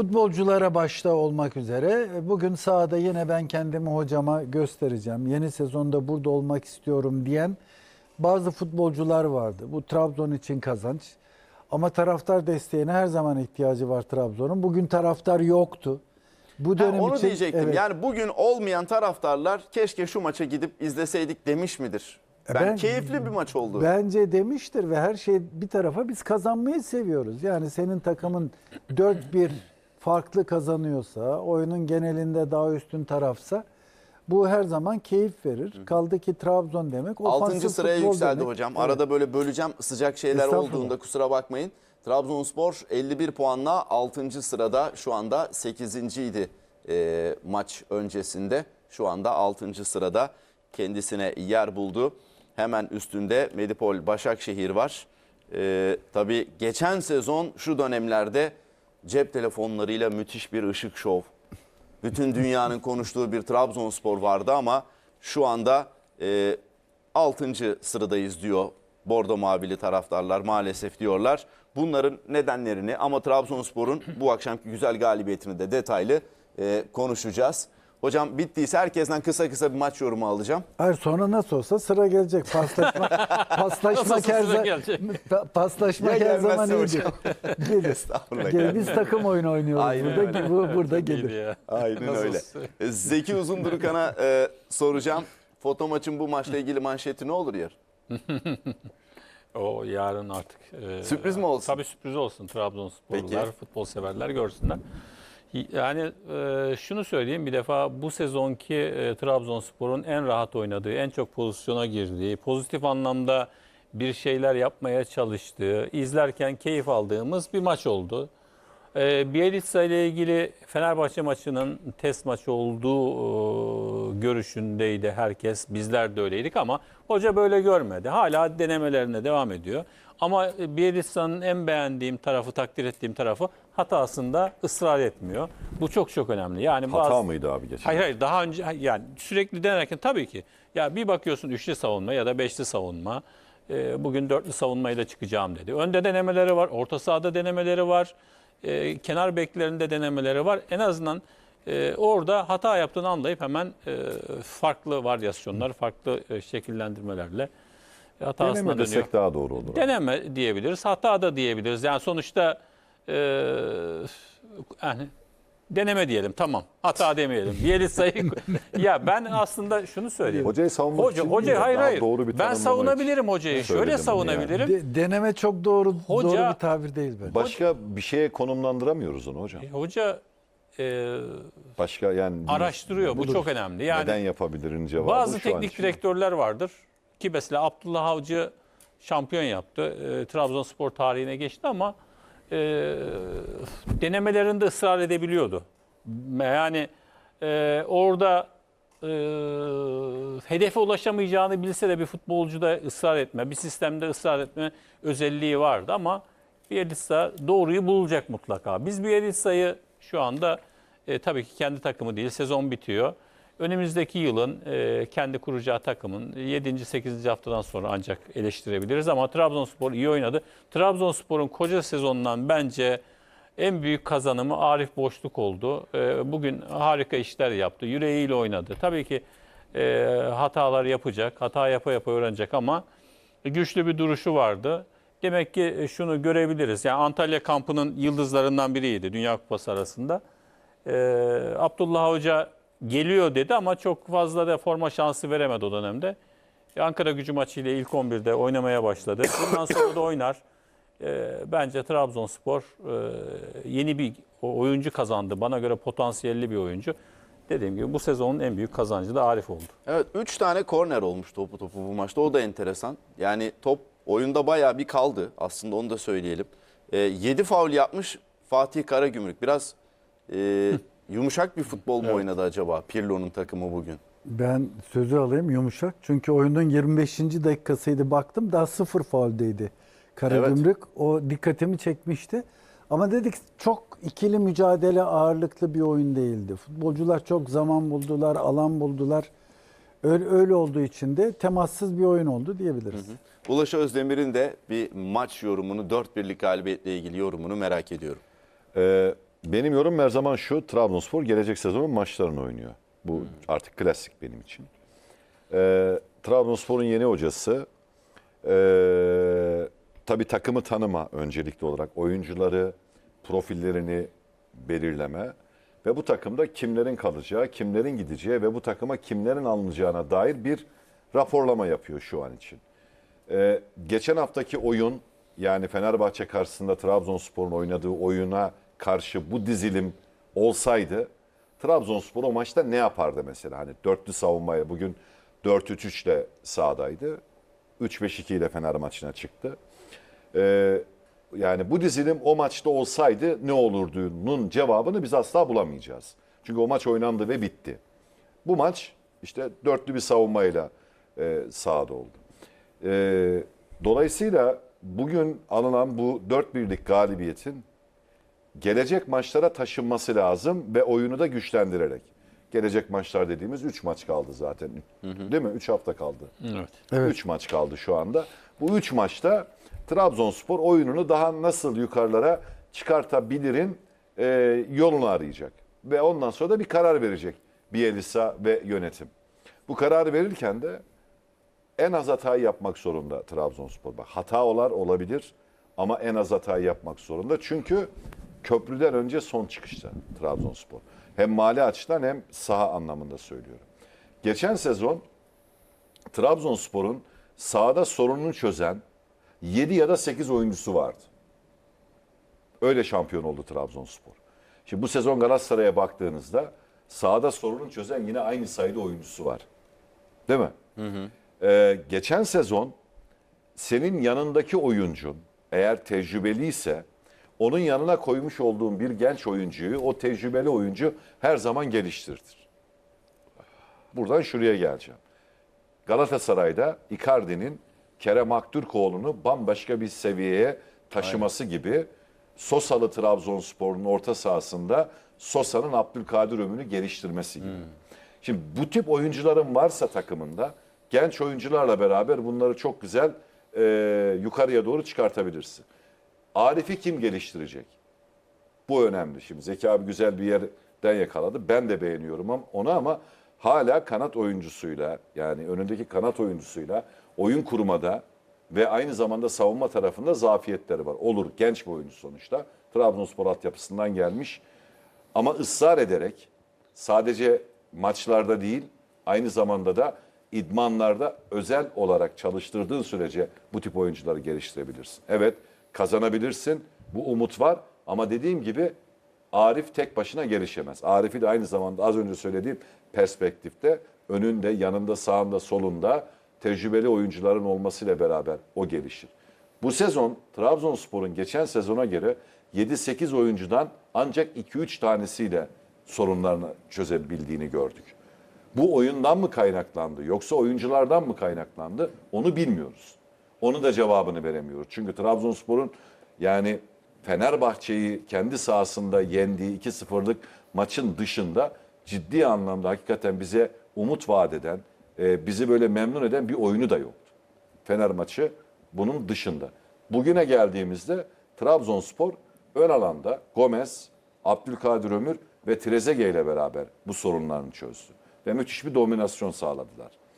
Futbolculara başta olmak üzere e, bugün sahada yine ben kendimi hocama göstereceğim. Yeni sezonda burada olmak istiyorum diyen bazı futbolcular vardı. Bu Trabzon için kazanç. Ama taraftar desteğine her zaman ihtiyacı var Trabzon'un. Bugün taraftar yoktu. Bu Ha, dönem onu için diyecektim. evet. Yani bugün olmayan taraftarlar keşke şu maça gidip izleseydik demiş midir? E Ben, ben- keyifli bir maç oldu. Bence demiştir ve her şey bir tarafa biz kazanmayı seviyoruz. Yani senin takımın 4-1 farklı kazanıyorsa, oyunun genelinde daha üstün tarafsa bu her zaman keyif verir. Kaldı ki Trabzon demek 6. sıraya yükseldi demek. hocam. Evet. Arada böyle böleceğim sıcak şeyler olduğunda kusura bakmayın. Trabzonspor 51 puanla 6. sırada şu anda 8. idi e, maç öncesinde. Şu anda 6. sırada kendisine yer buldu. Hemen üstünde Medipol Başakşehir var. E, tabii geçen sezon şu dönemlerde cep telefonlarıyla müthiş bir ışık şov. Bütün dünyanın konuştuğu bir Trabzonspor vardı ama şu anda e, 6. sıradayız diyor Bordo Mavili taraftarlar maalesef diyorlar. Bunların nedenlerini ama Trabzonspor'un bu akşamki güzel galibiyetini de detaylı e, konuşacağız. Hocam bittiyse herkesten kısa kısa bir maç yorumu alacağım. Hayır sonra nasıl olsa sıra gelecek. Paslaşma, paslaşmak her, zaman paslaşmak Ya her zaman iyidir. Gelir. Estağfurullah, Gelir. Biz takım oyunu oynuyoruz Aynen burada. öyle. Bu, burada gelir. Aynen Nasıl öyle. olsa. Zeki Uzundurkan'a e, soracağım. Foto maçın bu maçla ilgili manşeti ne olur yer? O yarın artık. e, Sürpriz mi olsun? Tabii sürpriz olsun. Trabzonsporlular, Peki. futbol severler görsünler. Yani e, şunu söyleyeyim bir defa bu sezonki e, Trabzonspor'un en rahat oynadığı, en çok pozisyona girdiği, pozitif anlamda bir şeyler yapmaya çalıştığı, izlerken keyif aldığımız bir maç oldu. E, Bielitsa ile ilgili Fenerbahçe maçının test maçı olduğu e, görüşündeydi herkes. Bizler de öyleydik ama hoca böyle görmedi. Hala denemelerine devam ediyor. Ama Bielitsa'nın en beğendiğim tarafı, takdir ettiğim tarafı hatasında ısrar etmiyor. Bu çok çok önemli. Yani Hata bazı- mıydı abi geçen? Hayır hayır daha önce yani sürekli denerken tabii ki. Ya bir bakıyorsun üçlü savunma ya da beşli savunma. Ee, bugün dörtlü savunmayla çıkacağım dedi. Önde denemeleri var, orta sahada denemeleri var, ee, kenar beklerinde denemeleri var. En azından e, orada hata yaptığını anlayıp hemen e, farklı varyasyonlar, farklı e, şekillendirmelerle hatasına Deneme dönüyor. desek daha doğru olur. Deneme diyebiliriz, hata da diyebiliriz. Yani sonuçta e, yani deneme diyelim tamam. Hata demeyelim. Bielitsa'yı ya ben aslında şunu söyleyeyim. Hocayı savunmak Hoca, için hoca hayır hayır. doğru bir ben savunabilirim hocayı. Şöyle savunabilirim. De- deneme çok doğru Hoca- doğru bir tabir değil bence. Başka bir şeye konumlandıramıyoruz onu hocam. E, Hoca e, Başka yani araştırıyor. Bu çok önemli. Yani neden yapabilirin cevabı Bazı teknik direktörler vardır ki mesela Abdullah Avcı şampiyon yaptı. E, Trabzonspor tarihine geçti ama e, denemelerinde ısrar edebiliyordu. Yani e, orada e, hedefe ulaşamayacağını bilse de bir futbolcuda ısrar etme, bir sistemde ısrar etme özelliği vardı ama Bielitsa doğruyu bulacak mutlaka. Biz Bielitsa'yı şu anda e, tabii ki kendi takımı değil, sezon bitiyor. Önümüzdeki yılın e, kendi kuracağı takımın 7. 8. haftadan sonra ancak eleştirebiliriz ama Trabzonspor iyi oynadı. Trabzonspor'un koca sezonundan bence en büyük kazanımı Arif Boşluk oldu. E, bugün harika işler yaptı. Yüreğiyle oynadı. Tabii ki e, hatalar yapacak. Hata yapa yapa öğrenecek ama güçlü bir duruşu vardı. Demek ki şunu görebiliriz. Yani Antalya kampının yıldızlarından biriydi Dünya Kupası arasında. Ee, Abdullah Hoca geliyor dedi ama çok fazla da forma şansı veremedi o dönemde. E, Ankara gücü maçıyla ilk 11'de oynamaya başladı. Bundan sonra da oynar. Ee, bence Trabzonspor e, yeni bir oyuncu kazandı. Bana göre potansiyelli bir oyuncu. Dediğim gibi bu sezonun en büyük kazancı da Arif oldu. Evet 3 tane korner olmuş topu topu bu maçta. O da enteresan. Yani top oyunda bayağı bir kaldı. Aslında onu da söyleyelim. 7 faul yapmış Fatih Karagümrük. Biraz e, yumuşak bir futbol mu oynadı acaba Pirlo'nun takımı bugün? Ben sözü alayım yumuşak. Çünkü oyunun 25. dakikasıydı baktım daha sıfır fauldeydi. Karagümrük o dikkatimi çekmişti. Ama dedik çok ikili mücadele ağırlıklı bir oyun değildi. Futbolcular çok zaman buldular, alan buldular. Öyle, öyle olduğu için de temassız bir oyun oldu diyebiliriz. Ulaş Özdemir'in de bir maç yorumunu, 4 birlik galibiyetle ilgili yorumunu merak ediyorum. Ee, Benim yorum her zaman şu. Trabzonspor gelecek sezonun maçlarını oynuyor. Bu artık klasik benim için. Ee, Trabzonspor'un yeni hocası ee, tabii takımı tanıma öncelikli olarak. Oyuncuları, profillerini belirleme ve bu takımda kimlerin kalacağı, kimlerin gideceği ve bu takıma kimlerin alınacağına dair bir raporlama yapıyor şu an için. Ee, geçen haftaki oyun yani Fenerbahçe karşısında Trabzonspor'un oynadığı oyuna karşı bu dizilim olsaydı Trabzonspor o maçta ne yapardı mesela? Hani dörtlü savunmaya bugün 4-3-3 ile sahadaydı. 3-5-2 ile Fener maçına çıktı. Ee, yani bu dizilim o maçta olsaydı ne olurdu'nun cevabını biz asla bulamayacağız. Çünkü o maç oynandı ve bitti. Bu maç işte dörtlü bir savunmayla e, sahada oldu. E, dolayısıyla bugün alınan bu 4 birlik galibiyetin gelecek maçlara taşınması lazım ve oyunu da güçlendirerek. Gelecek maçlar dediğimiz 3 maç kaldı zaten. Değil mi? 3 hafta kaldı. Evet. 3 maç kaldı şu anda. Bu 3 maçta Trabzonspor oyununu daha nasıl yukarılara çıkartabilirin e, yolunu arayacak. Ve ondan sonra da bir karar verecek Bielisa ve yönetim. Bu kararı verirken de en az hatayı yapmak zorunda Trabzonspor. Bak hatalar olabilir ama en az hatayı yapmak zorunda. Çünkü köprüden önce son çıkışta Trabzonspor. Hem mali açıdan hem saha anlamında söylüyorum. Geçen sezon Trabzonspor'un sahada sorununu çözen 7 ya da 8 oyuncusu vardı. Öyle şampiyon oldu Trabzonspor. Şimdi bu sezon Galatasaray'a baktığınızda sahada sorununu çözen yine aynı sayıda oyuncusu var. Değil mi? Ee, geçen sezon senin yanındaki oyuncun eğer tecrübeliyse onun yanına koymuş olduğun bir genç oyuncuyu o tecrübeli oyuncu her zaman geliştirdir. Buradan şuraya geleceğim. Galatasaray'da Icardi'nin Kerem Aktürkoğlu'nu bambaşka bir seviyeye taşıması gibi Sosalı Trabzonspor'un orta sahasında Sosa'nın Abdülkadir Ömür'ü geliştirmesi gibi. Şimdi bu tip oyuncuların varsa takımında genç oyuncularla beraber bunları çok güzel e, yukarıya doğru çıkartabilirsin. Arif'i kim geliştirecek? Bu önemli. Şimdi Zeki abi güzel bir yerden yakaladı. Ben de beğeniyorum onu ama hala kanat oyuncusuyla yani önündeki kanat oyuncusuyla oyun kurmada ve aynı zamanda savunma tarafında zafiyetleri var. Olur genç bir oyuncu sonuçta. Trabzonspor altyapısından gelmiş. Ama ısrar ederek sadece maçlarda değil aynı zamanda da idmanlarda özel olarak çalıştırdığın sürece bu tip oyuncuları geliştirebilirsin. Evet kazanabilirsin. Bu umut var ama dediğim gibi Arif tek başına gelişemez. Arif'i de aynı zamanda az önce söylediğim perspektifte önünde, yanında, sağında, solunda tecrübeli oyuncuların olmasıyla beraber o gelişir. Bu sezon Trabzonspor'un geçen sezona göre 7-8 oyuncudan ancak 2-3 tanesiyle sorunlarını çözebildiğini gördük. Bu oyundan mı kaynaklandı yoksa oyunculardan mı kaynaklandı onu bilmiyoruz. Onu da cevabını veremiyoruz. Çünkü Trabzonspor'un yani Fenerbahçe'yi kendi sahasında yendiği 2-0'lık maçın dışında ciddi anlamda hakikaten bize umut vaat eden, e, bizi böyle memnun eden bir oyunu da yoktu. Fener maçı bunun dışında. Bugüne geldiğimizde Trabzonspor ön alanda Gomez, Abdülkadir Ömür ve Trezeguet ile beraber bu sorunlarını çözdü. Ve müthiş bir dominasyon sağladılar.